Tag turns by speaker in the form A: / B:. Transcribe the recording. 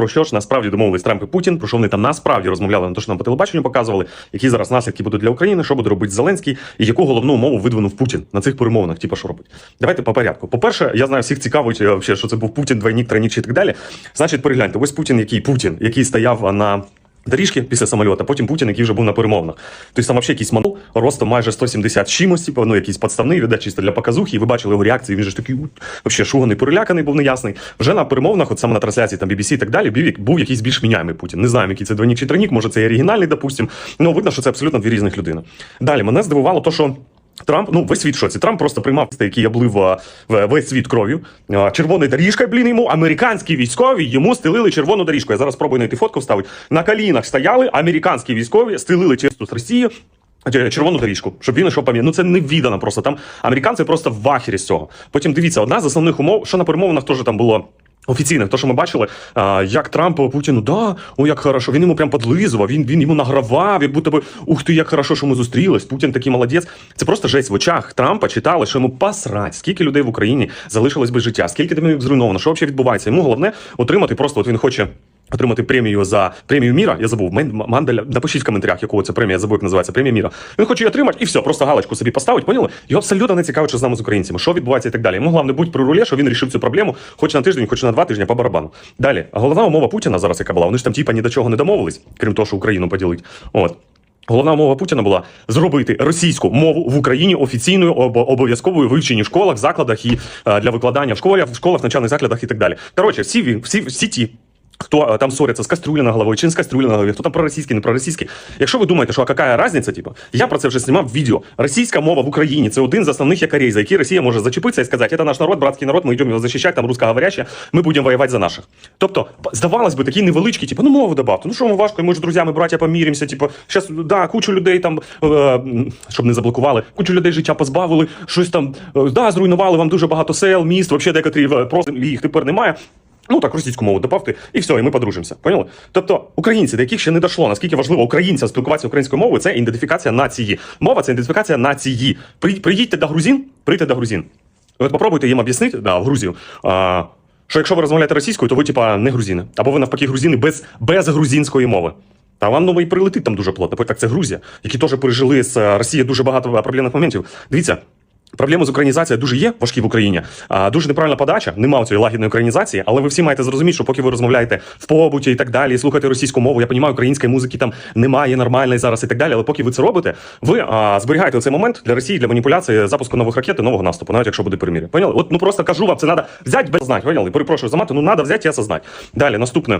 A: про що ж насправді домовились Трамп і Путін, про що вони там насправді розмовляли на те, що нам по телебаченню показували, які зараз наслідки будуть для України, що буде робити Зеленський, і яку головну умову видвинув Путін на цих перемовинах. Типу, що робить? Давайте по порядку. По-перше, я знаю, всіх цікавить, е, що це був Путін, двойник, тройник і так далі. Значить, перегляньте, ось Путін, який Путін, який стояв на. Доріжки після самольота, потім Путін, який вже був на перемовинах. Тобто там взагалі якийсь манул, ростом майже 170 з чимось, типу, ну якийсь подставний, веде чисто для показухи, і ви бачили його реакції, він же ж такий вообще шуганий, переляканий, був неясний. Вже на перемовинах, от саме на трансляції там BBC і так далі, був, був якийсь більш міняємий Путін. Не знаю, який це двойник чи тройник, може це і оригінальний, допустим. Ну видно, що це абсолютно дві різних людини. Далі мене здивувало то, що. Трамп, ну весь світ шоці. Трамп просто приймав які облив а, весь світ кров'ю. А, Червоною доріжкою, блін, йому американські військові йому стелили червону доріжку. Я зараз спробую знайти фотку вставити. На колінах стояли американські військові, стелили чисту з Росії. е, Червону доріжку, щоб він йшов пам'ять. Ну це не віддано просто. Там американці просто в вахері з цього. Потім дивіться, одна з основних умов, що на перемовинах теж там було. Офіційних, то, що ми бачили, як Трамп Путіну, да, о, як хорошо, він йому прям подлизував, він, він йому награвав, як будто би, ух ти, як хорошо, що ми зустрілись, Путін такий молодець. Це просто жесть в очах Трампа читали, що йому посрать, скільки людей в Україні залишилось без життя, скільки домів зруйновано, що взагалі відбувається. Йому головне отримати просто, от він хоче. Отримати премію за премію міра. Я забув. Манделя. Напишіть в коментарях, якого це премія, я забув, як називається премія міра. Він хоче її отримати і все, просто галочку собі поставить. Поняли? Його абсолютно не цікавить, що з нами з українцями, що відбувається і так далі. Йому головне будь при рулі, що він рішив цю проблему, хоч на тиждень, хоч на два тижні по барабану. Далі, головна умова Путіна зараз, яка була, вони ж там типа ні до чого не домовились, крім того, що Україну поділить. От. Головна умова Путіна була зробити російську мову в Україні офіційною об- обов'язковою вивченні в школах, закладах і е, для викладання в школах, в школах, навчальних закладах і так далі. Коротше, всі всі, всі ті. Хто е, там ссоряться з кастрюлі на головою чи не з кастрюлі на голові, хто там проросійський, не проросійський. Якщо ви думаєте, що а яка різниця, типу, я про це вже знімав відео. Російська мова в Україні це один з основних якорей, за які Росія може зачепитися і сказати, це наш народ, братський народ, ми йдемо його захищати, там русскоговорящі, ми будемо воювати за наших. Тобто, здавалось би, такі невеличкі, типу, ну мову добавте. Ну що ми важко, ми ж друзями, браття поміримося. Типу, щас, да, кучу людей там, е, щоб не заблокували, кучу людей життя позбавили, щось там, е, да, зруйнували вам дуже багато сел, міст, взагалі декотрі е, просто їх тепер немає. Ну так, російську мову добавте, і все, і ми подружимося. Поняли? Тобто, українці, до яких ще не дійшло, наскільки важливо українцям спілкуватися українською мовою, це ідентифікація нації. Мова це ідентифікація нації. При, приїдьте до грузин, прийдьте до грузин. От попробуйте їм об'яснити, да, в Грузію. А, що якщо ви розмовляєте російською, то ви, типа, не грузини. Або ви навпаки грузини без, без грузинської мови. Та вам ну, і прилетить там дуже плотно. Так це Грузія, які теж пережили з е, Росією дуже багато проблемних моментів. Дивіться. Проблеми з українізацією дуже є важкі в Україні. А, дуже неправильна подача, нема цієї лагідної українізації, але ви всі маєте зрозуміти, що поки ви розмовляєте в побуті і так далі, і слухаєте російську мову, я розумію, української музики там немає нормальної зараз і так далі. Але поки ви це робите, ви а, зберігаєте цей момент для Росії для маніпуляції запуску нових ракет і нового наступу, навіть якщо буде перемір'я. Поняли? От ну просто кажу вам, це треба взяти без знати. Поняли? Перепрошую за мати, ну треба взяти і осознати. Далі наступне.